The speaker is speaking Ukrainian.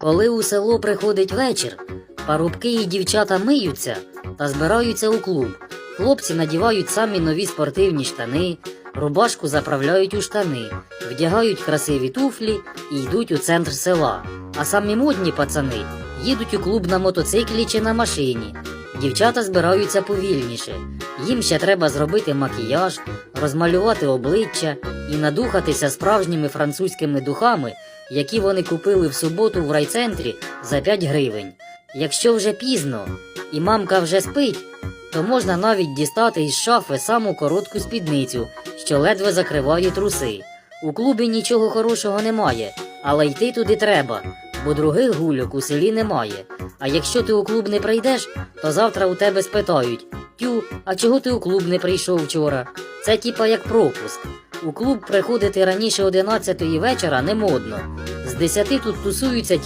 Коли у село приходить вечір, парубки і дівчата миються та збираються у клуб. Хлопці надівають самі нові спортивні штани, рубашку заправляють у штани, вдягають красиві туфлі і йдуть у центр села. А самі модні пацани їдуть у клуб на мотоциклі чи на машині. Дівчата збираються повільніше. Їм ще треба зробити макіяж, розмалювати обличчя і надухатися справжніми французькими духами, які вони купили в суботу в райцентрі за 5 гривень. Якщо вже пізно і мамка вже спить, то можна навіть дістати із шафи саму коротку спідницю, що ледве закриває труси. У клубі нічого хорошого немає, але йти туди треба, бо других гульок у селі немає. А якщо ти у клуб не прийдеш, то завтра у тебе спитають: Тю, а чого ти у клуб не прийшов вчора? Це типа як пропуск. У клуб приходити раніше 11 вечора не модно. З 10 тут тусуються ті.